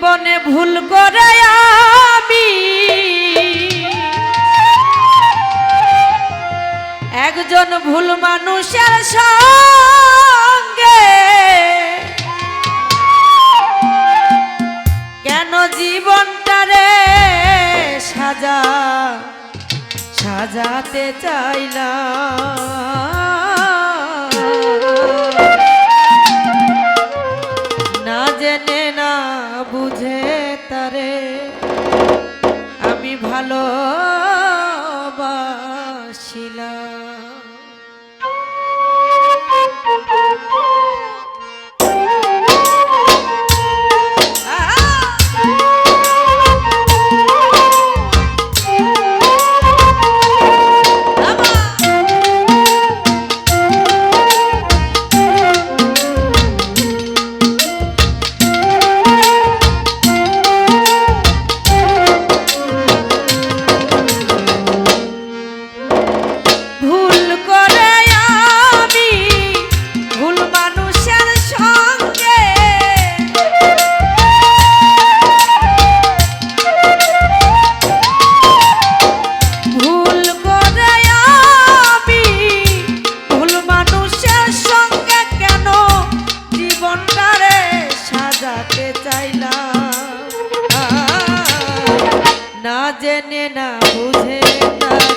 জীবনে ভুল করে আমি। একজন ভুল মানুষের সঙ্গে কেন জীবনটা রে সাজা সাজাতে চাইলাম? হতে চাই না না জেনে না বুঝে না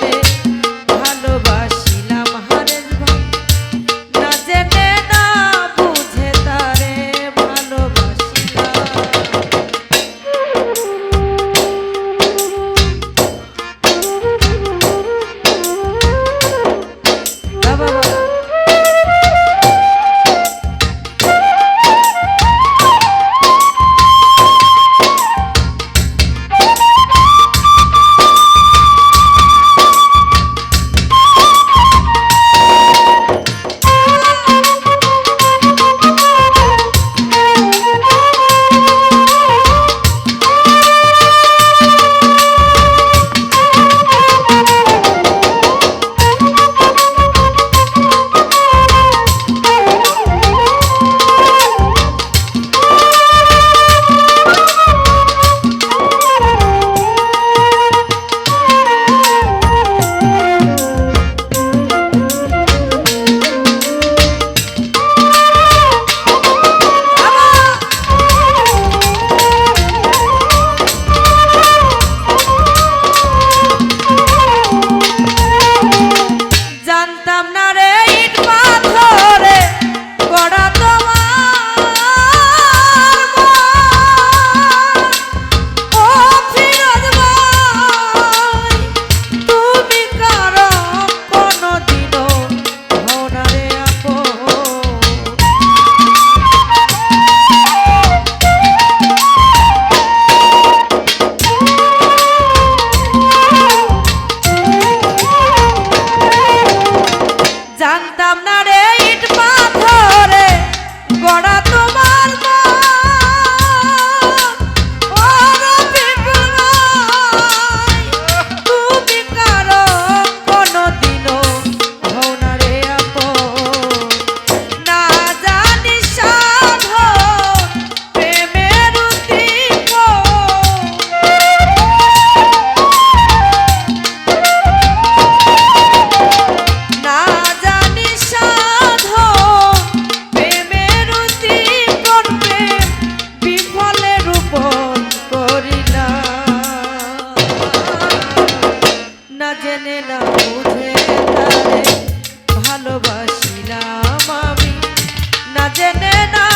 জেনে না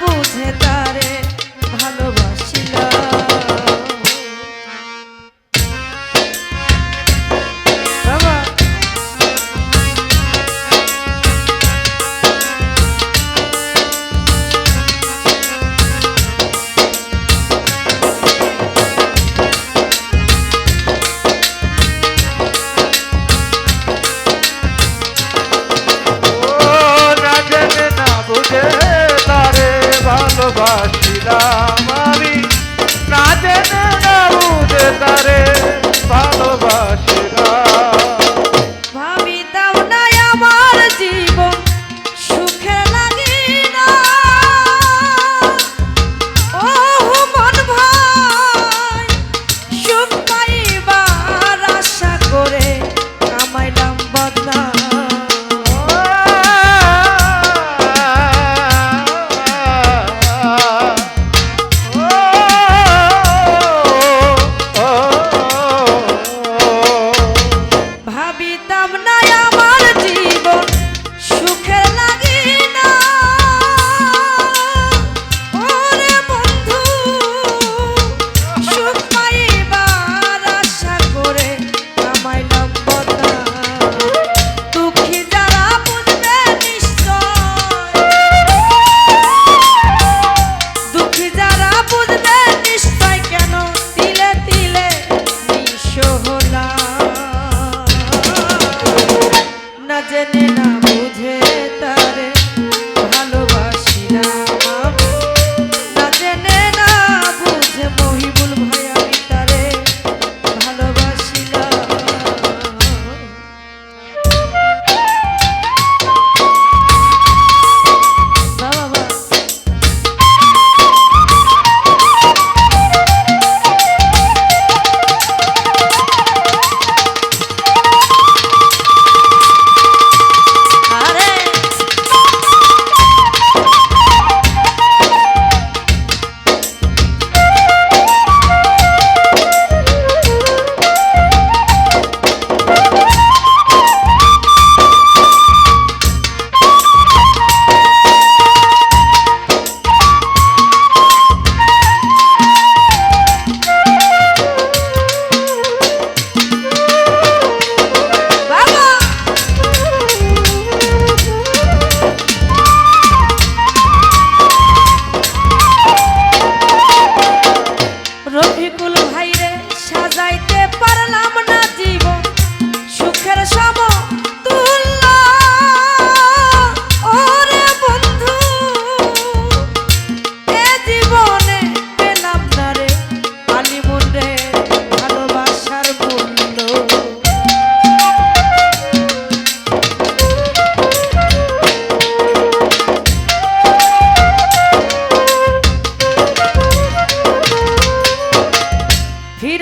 বুঝে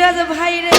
মিরাজ ভাইরে